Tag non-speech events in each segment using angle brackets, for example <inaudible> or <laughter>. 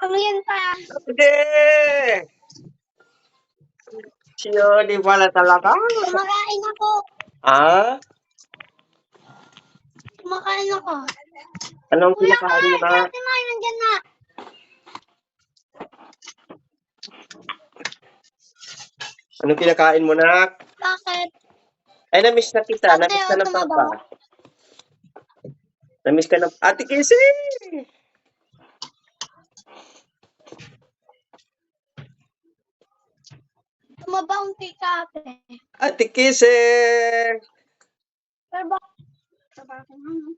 Ano yan pa? Hindi! Siyo, di pala talaga. Kumakain ako. Ah? Kumakain ako. Anong Kuya kinakain mo na? Ate May, nandyan na. Anong kinakain mo na? Bakit? Ay, na-miss na kita. Na-miss ka ng papa. Na-miss ka ng... Ate Kissy! Tumabaunti ka ate. Ate Kissy! Pero? Sa bakit ano?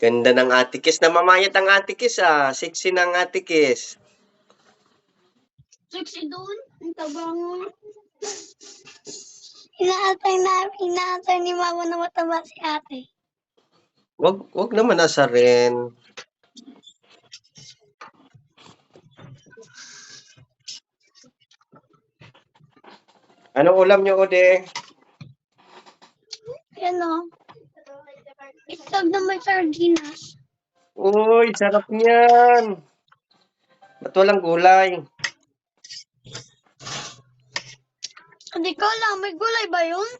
Ganda ng Ate Kiss. Namamayat ang Ate Kiss ah. Sexy ng Ate Kiss. Sexy doon? Ang tabang. Inaatay na, inaatay ni mama na mataba si ate. Wag, wag naman asarin. Anong ulam niyo, Ode? Yan o. Itlog na may sardinas. Uy, sarap niyan. Ba't walang gulay? Hindi ko lang, may gulay ba yun?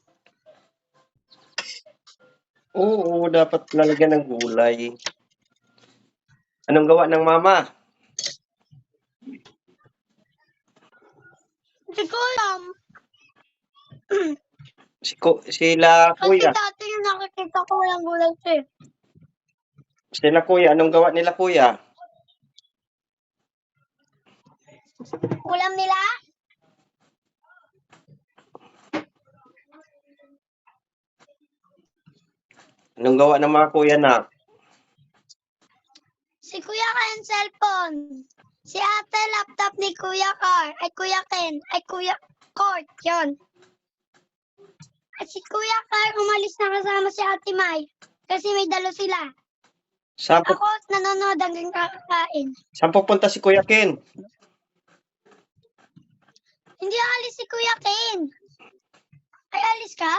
Oo, dapat lalagyan ng gulay. Anong gawa ng mama? Hindi ko alam. Si ko, sila Kasi kuya. dati yung nakikita ko walang gulay siya. eh. Sila kuya. Anong gawa nila kuya? Ulam nila? Anong gawa ng mga kuya na? Si Kuya Ken cellphone. Si ate laptop ni Kuya Car. Ay Kuya Ken. Ay Kuya Court. Yun. At si Kuya Car umalis na kasama si Ate Mai. Kasi may dalo sila. Saan, pu- Ako nanonood hanggang kakain. saan pupunta si Kuya Ken? Hindi alis si Kuya Ken. Ay alis ka?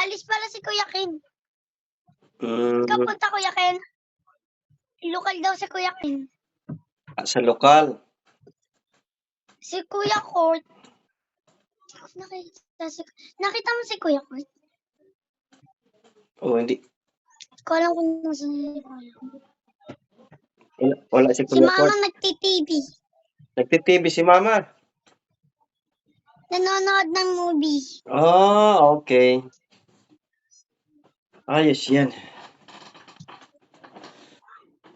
Alis pala si Kuya Ken. Mm, Kapunta Kuya Ken. Lokal daw si Kuya Ken. sa lokal. Si Kuya Court. Nakita, si, nakita mo si Kuya Court? Oh, hindi. Hindi ko alam kung nasa si Kuya. Wala, wala si Si Kuya Mama Kurt. nagti-TV. Nagtitv si mama. Nanonood ng movie. Ah, okay. Ayos yan.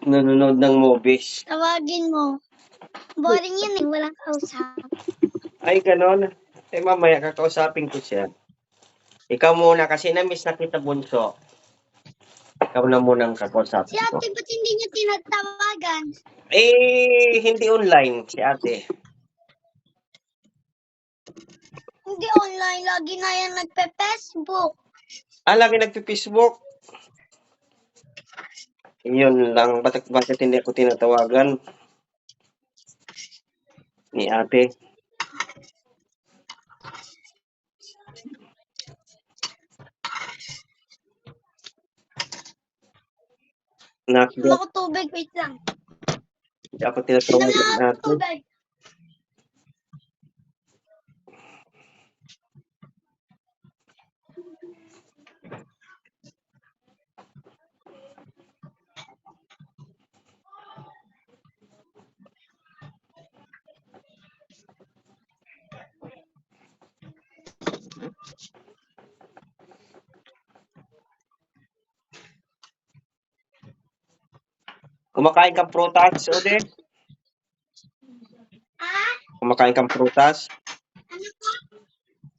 Nanonood ng movies. Tawagin mo. Boring yun eh. Walang kausap. Ay, ganon. Eh, mamaya kakausapin ko siya. Ikaw muna kasi na-miss na kita bunso. Ikaw na muna ang Si kakausapin ko. ate, ba't hindi niya tinatawagan? Eh, hindi online si ate. Hindi online. Lagi na yan nagpe-Facebook. Ah, lagi nagpi-Facebook. Yun lang. Bakit, bakit hindi ako tinatawagan? Ni ate. Nak, Inom ako tubig. Wait lang. hindi ako Inom tinatawagan lang ako ate. tubig. Kumakain kang prutas, Ode? Ah? Kumakain kang prutas? Ano?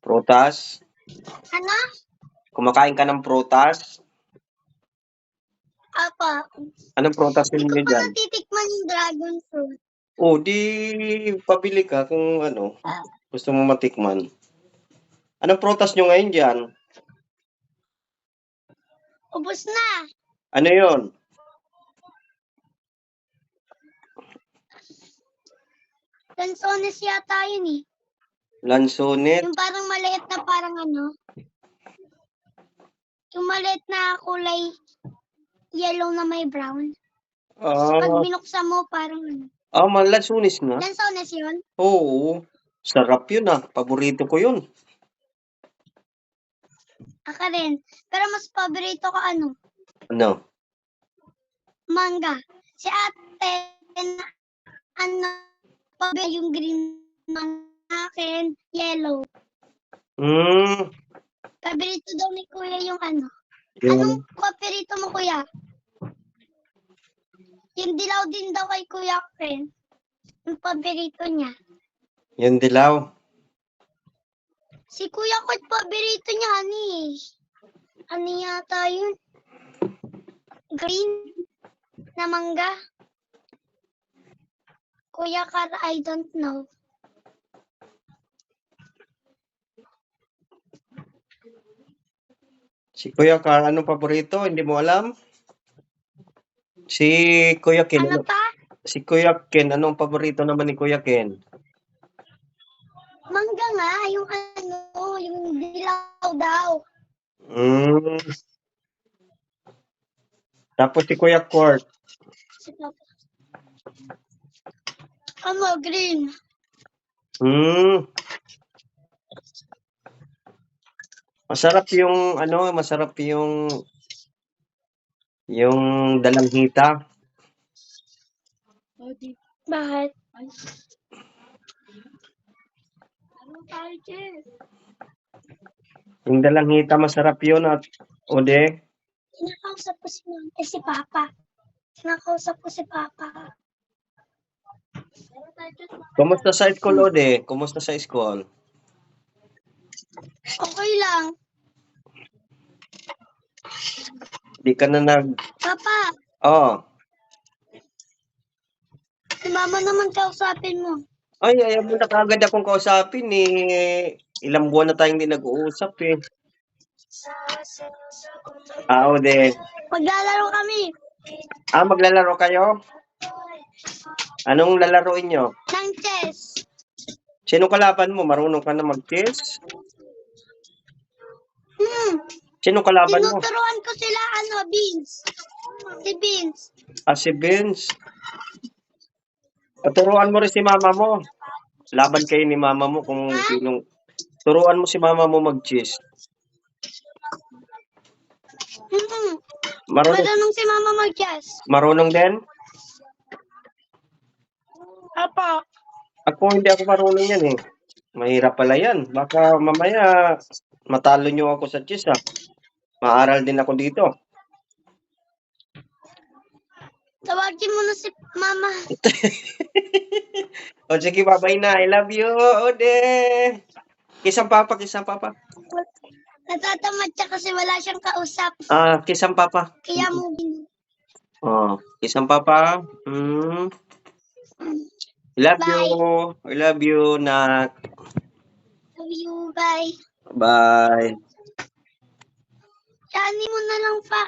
Prutas? Ano? Kumakain ka ng prutas? Apa. Anong prutas Hindi ninyo ko pa dyan? natitikman yung dragon fruit. Oh, di pabili ka kung ano, gusto mo matikman. Anong prutas nyo ngayon dyan? Ubus na. Ano yon? Lansones yata yun eh. Lansonet? Yung parang maliit na parang ano. Yung maliit na kulay yellow na may brown. Pag Ah, binuksan mo, parang ano. ah malasunis nga. Lansones yun? Oo. Sarap yun ah. Paborito ko yun. Aka rin. Pero mas paborito ko ano? Ano? Manga. Si ate, na- ano, paborito yung green ng akin, yellow. Hmm. Paborito daw ni kuya yung ano. Yung, Anong paborito mo kuya? Yung dilaw din daw kay kuya Ken. Yung paborito niya. yung dilaw. Si kuya ko paborito niya, ano eh. Ano yata yun? Green na mangga. Kuya Kar, I don't know. Si Kuya Carl, anong paborito? Hindi mo alam? Si Kuya Ken, Ano ano, pa? si Kuya Ken, anong paborito naman ni Kuya Ken? Mangga nga, yung ano, yung dilaw daw. Hmm. Tapos si Kuya Court. Ano, green. Hmm. Masarap yung ano, masarap yung yung dalanghita. Bakit? Ano tayo, Jess? Yung dalanghita masarap yun at ode. Kinakausap ko si Ma'am, eh si Papa. Kinakausap ko si Papa. Kumusta sa school ode? Kumusta sa school? Okay lang. Di ka na nag Papa, Oh. si Mama naman kausapin mo. Ay, ayaw mo na kagad akong kausapin eh. Ilang buwan na tayong hindi nag-uusap eh. Ah, ode. Maglalaro kami Ah, maglalaro kayo? Anong lalaroin nyo? ng chess. Sino kalaban mo? Marunong ka na mag-chess? Hmm, Sino kalaban mo? tinuturuan ko sila ano, Beans. Si Beans. Ah, si Vince. Turuan mo rin si mama mo. Laban kayo ni mama mo kung sinong... Turuan mo si mama mo mag-chess. Hmm, Marunong, marunong si Mama mag-chess. marunong din? Apo. Ako hindi ako marunong yan eh. Mahirap pala yan. Baka mamaya matalo nyo ako sa chess ah. Maaral din ako dito. Tawagin mo na si Mama. <laughs> O sige, babay na. I love you, Ode. Kisang papa, kisang papa. Natatamad siya kasi wala siyang kausap. Ah, kisang papa. Kaya mo bin- Oh, kisang papa. Hmm. I love Bye. you. I love you, Nak. Love you, bye. Bye. Yani mo na lang pa.